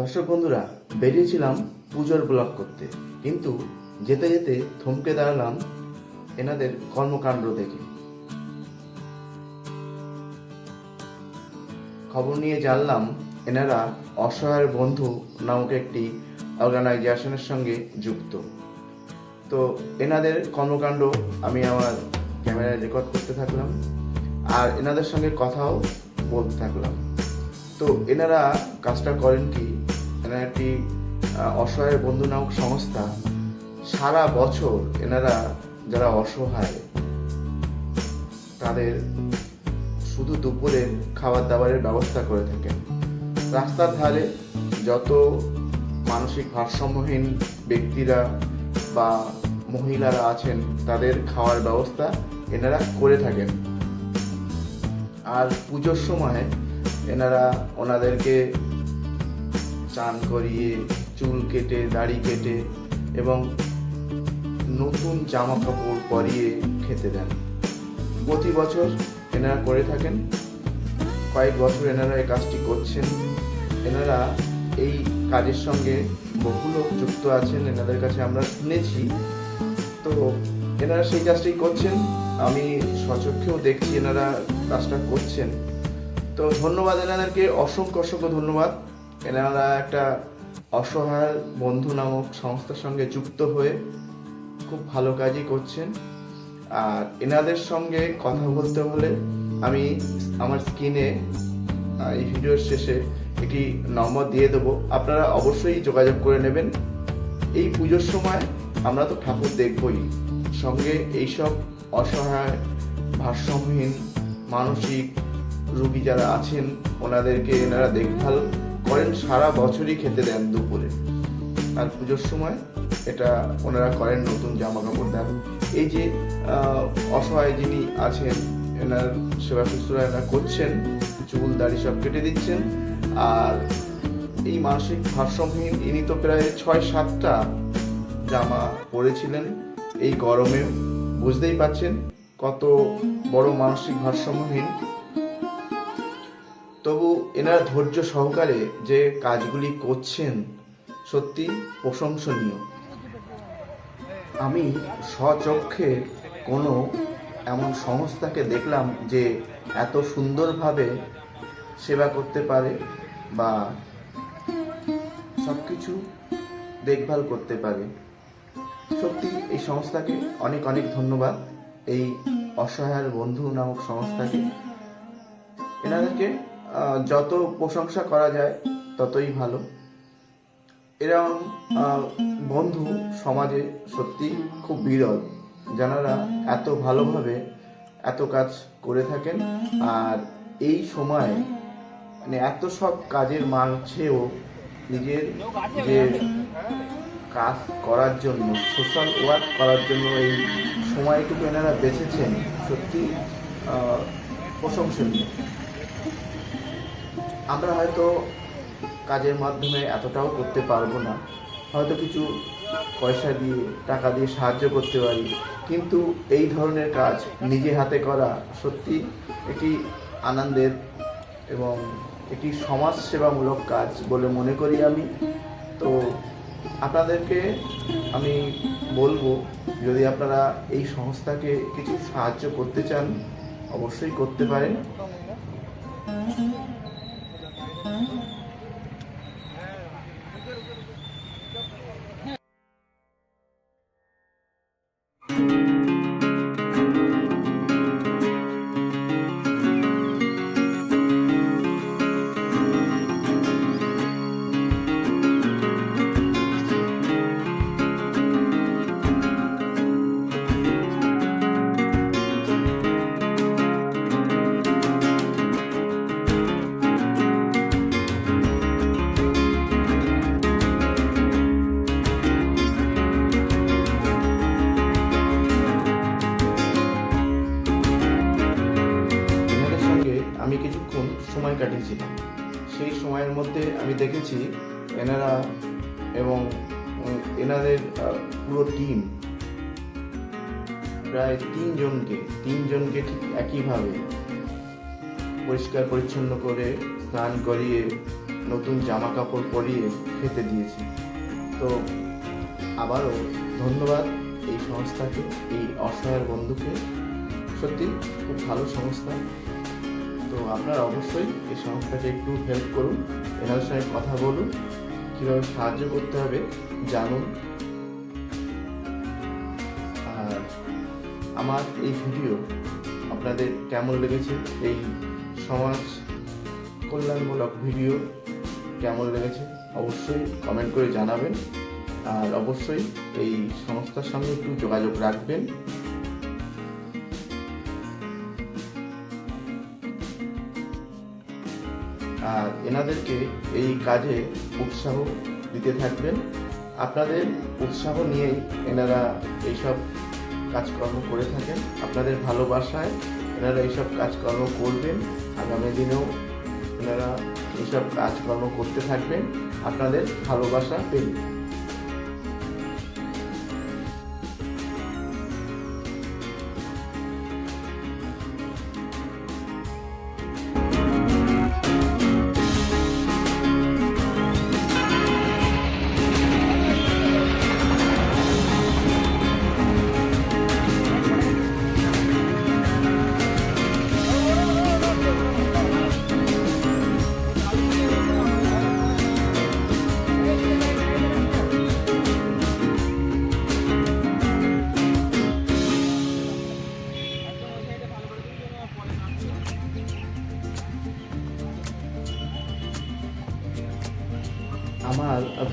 দর্শক বন্ধুরা, বেরিয়েছিলাম পুজোর ব্লগ করতে। কিন্তু যেতে যেতে থমকে দাঁড়ালাম এনাদের কর্মকাণ্ড দেখে। খবর নিয়ে জানলাম এনারা অসহায়ের বন্ধু নামক একটি অর্গানাইজেশনের সঙ্গে যুক্ত। তো এনাদের কর্মকাণ্ড আমি আমার ক্যামেরায় রেকর্ড করতে থাকলাম আর এনাদের সঙ্গে কথাও বলতে থাকলাম। তো এনারা কাজটা করেন কি এনারা একটি অসহায় বন্ধু নামক সংস্থা সারা বছর এনারা যারা অসহায়, তাদের শুধু দুপুরে খাবার দাবারের ব্যবস্থা করে থাকেন। রাস্তার ধারে যত মানসিক ভারসাম্যহীন ব্যক্তিরা বা মহিলারা আছেন, তাদের খাওয়ার ব্যবস্থা এনারা করে থাকেন। আর পুজোর সময় এনারা ওনাদেরকে চান করিয়ে চুল কেটে, দাড়ি কেটে এবং নতুন জামা কাপড় পরিয়ে খেতে দেন। প্রতি বছর এনারা করে থাকেন। কয়েক বছর এনারা এই কাজটি করছেন। এনারা এই কাজের সঙ্গে বহু লোক যুক্ত আছেন, এনাদের কাছে আমরা শুনেছি। তো এনারা সেই কাজটি করছেন। আমি সচক্ষেও দেখছি এনারা কাজটা করছেন। তো ধন্যবাদ এনাদেরকে। অসংখ্য অসংখ্য ধন্যবাদ। এনারা একটা অসহায় বন্ধু নামক সংস্থার সঙ্গে যুক্ত হয়ে খুব ভালো কাজই করছেন। আর এনাদের সঙ্গে কথা বলতে হলে আমি আমার স্ক্রিনে এই ভিডিওর শেষে একটি নম্বর দিয়ে দেবো। আপনারা অবশ্যই যোগাযোগ করে নেবেন। এই পুজোর সময় আমরা তো ঠাকুর দেখবই। সঙ্গে এইসব অসহায়, ভারসাম্যহীন, মানসিক রুগী যারা আছেন, ওনাদেরকে এনারা দেখভাল করেন, সারা বছরই খেতে দেন দুপুরে। আর পুজোর সময় এটা ওনারা করেন, নতুন জামা কাপড় দেন। এই যে অসহায় যিনি আছেন, এনার সেবা শুশ্রূষা এনারা করছেন, চুল, দাড়ি সব কেটে দিচ্ছেন। আর এই মানসিক ভারসাম্যহীন, ইনি তো প্রায় ছয়, সাতটা জামা পরেছিলেন। এই গরমে বুঝতেই পাচ্ছেন কত বড় মানসিক ভারসাম্যহীন তবু এনারা ধৈর্য সহকারে যে কাজগুলি করছেন সত্যি প্রশংসনীয়। আমি স্বচক্ষে কোনো এমন সংস্থাকে দেখলাম যে এত সুন্দরভাবে সেবা করতে পারে বা সব কিছু দেখভাল করতে পারে। সত্যি এই সংস্থাকে অনেক অনেক ধন্যবাদ। এই অসহায়ের বন্ধু নামক সংস্থাকে। এনাদেরকে যত প্রশংসা করা যায়, ততই ভালো। এরকম বন্ধু সমাজে সত্যি খুব বিরল, যারা এত ভালোভাবে এত কাজ করে থাকেন। আর এই সময় মানে এত সব কাজের মাঝেও নিজের যে কাজ করার জন্য সোশ্যাল ওয়ার্ক করার জন্য এই সময়টুকু এনারা বেছেছেন, সত্যি প্রশংসনীয়। আমরা হয়তো কাজের মাধ্যমে এতটাও করতে পারব না। হয়তো কিছু পয়সা দিয়ে, টাকা দিয়ে সাহায্য করতে পারি। কিন্তু এই ধরনের কাজ নিজে হাতে করা সত্যি একটি আনন্দের এবং একটি সমাজ সেবামূলক কাজ বলে মনে করি আমি। তো আপনাদেরকে আমি বলব, যদি আপনারা এই সংস্থাকে কিছু সাহায্য করতে চান, অবশ্যই করতে পারেন। আমি দেখেছি এনারা এবং এনাদের পুরো টিম প্রায় তিনজনকে তিনজনকে ঠিক একইভাবে পরিষ্কার পরিচ্ছন্ন করে স্নান করিয়ে, নতুন জামা কাপড় পরিয়ে খেতে দিয়েছি। তো আবারও ধন্যবাদ এই সংস্থাকে, এই অসহায় বন্ধুকে। সত্যি খুব ভালো সংস্থা। তো আপনারা অবশ্যই এই সংস্থাকে একটু হেল্প করুন এনাদের সঙ্গে কথা বলুন, কীভাবে সাহায্য করতে হবে, জানুন। আর আমার এই ভিডিও আপনাদের কেমন লেগেছে, এই সমাজ কল্যাণমূলক ভিডিও কেমন লেগেছে, অবশ্যই কমেন্ট করে জানাবেন। আর অবশ্যই এই সংস্থার সঙ্গে একটু যোগাযোগ রাখবেন। এনাদেরকে এই কাজে উৎসাহ দিতে থাকবেন। আপনাদের উৎসাহ নিয়ে এনারা এইসব কাজকর্ম করে থাকেন। আপনাদের ভালোবাসায় এনারা এইসব কাজকর্ম করবেন। আগামী দিনেও এনারা এইসব কাজকর্ম করতে থাকবেন। আপনাদের ভালোবাসা পেয়ে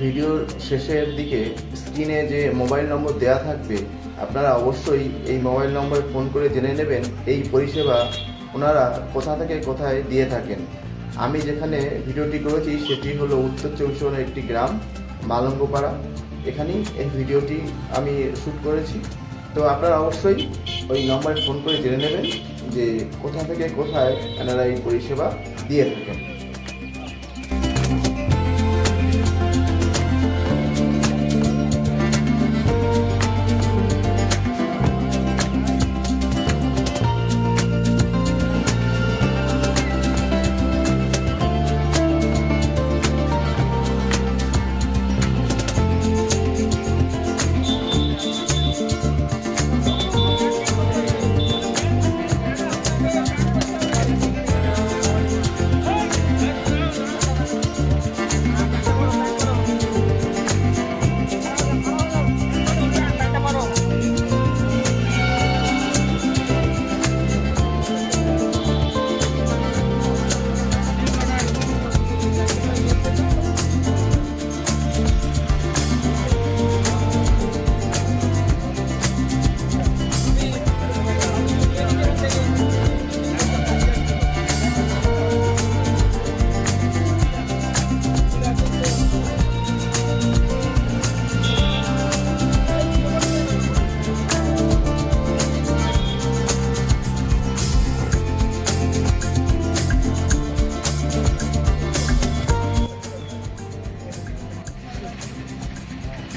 ভিডিওর শেষের দিকে স্ক্রিনে যে মোবাইল নম্বর দেওয়া থাকবে, আপনারা অবশ্যই এই মোবাইল নম্বরে ফোন করে জেনে নেবেন এই পরিষেবা ওনারা কোথা থেকে কোথায় দিয়ে থাকেন। আমি যেখানে ভিডিওটি করেছি সেটি হলো উত্তর চব্বিশ পরগনার একটি গ্রাম, মালঙ্গপাড়া। এখানেই এই ভিডিওটি আমি শ্যুট করেছি। তো আপনারা অবশ্যই ওই নম্বরে ফোন করে জেনে নেবেন যে কোথা থেকে কোথায় এনারা এই পরিষেবা দিয়ে থাকেন।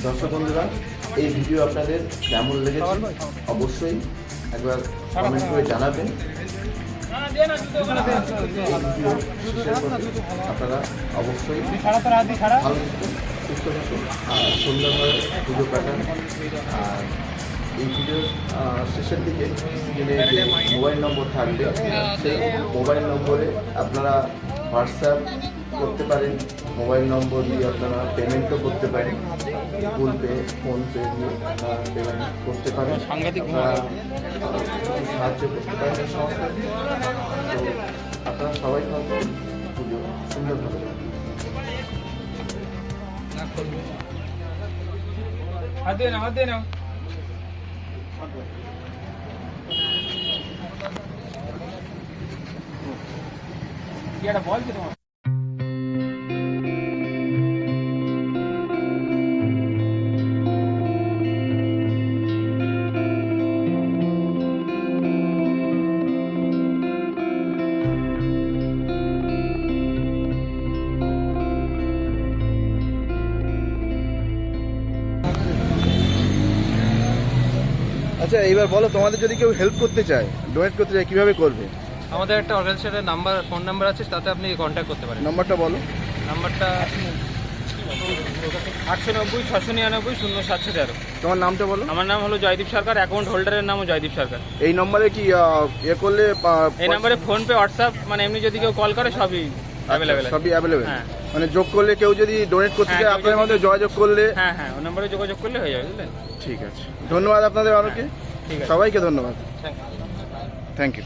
দর্শক বন্ধুরা, এই ভিডিও আপনাদের কেমন লেগেছে? অবশ্যই একবার কমেন্ট করে জানাবেন। আপনারা অবশ্যই সুস্থ থাকুন, আর সুন্দরভাবে পুজো কাটান। আর এই ভিডিওর শেষের দিকে যে মোবাইল নম্বর থাকবে, সেই মোবাইল নম্বরে আপনারা হোয়াটসঅ্যাপ করতে পারেন। মোবাইল নম্বর দিয়ে আপনারা পেমেন্টও করতে পারেন গুগল পে ফোনপে দিয়ে আপনারা পেমেন্ট করতে পারেন। সাহায্য করতে পারেন এই সংস্থাকে তো আপনারা সবাই থাকবেন পুজো সুন্দরভাবে। হাত দিয়ে নাও হাত নাও কি একটা বল কি তোমার? আচ্ছা এবার বলো তোমাদের যদি কেউ হেল্প করতে চায় ডোনেট করতে চায় কীভাবে করবে? আমাদের একটা অর্গানাইজেশনের নাম্বার ফোন নাম্বার আছে তাতে আপনি কন্ট্যাক্ট করতে পারেন। নাম্বারটা বলো। নাম্বারটা আটশো নব্বই ছশো নিরানব্বই শূন্য সাতশো তেরো। তোমার নামটা বলো। আমার নাম হলো জয়দীপ সরকার অ্যাকাউন্ট হোল্ডারের নামও জয়দীপ সরকার। এই নম্বরে কি এ করলে এই নাম্বারে ফোনপে হোয়াটসঅ্যাপ মানে এমনি যদি কেউ কল করে সবই অ্যাভেলেবেল আচ্ছা, সবই অ্যাভেলেবেল হ্যাঁ। মানে যোগ করলে কেউ যদি ডোনেট করতে হ্যাঁ, চায় আপনাদের মধ্যে যোগাযোগ করলে হ্যাঁ হ্যাঁ ওই নাম্বারে যোগাযোগ করলে হয়ে যাবে বুঝলেন? ঠিক আছে। ধন্যবাদ আপনাদের অনেকে সবাইকে ধন্যবাদ। Thank you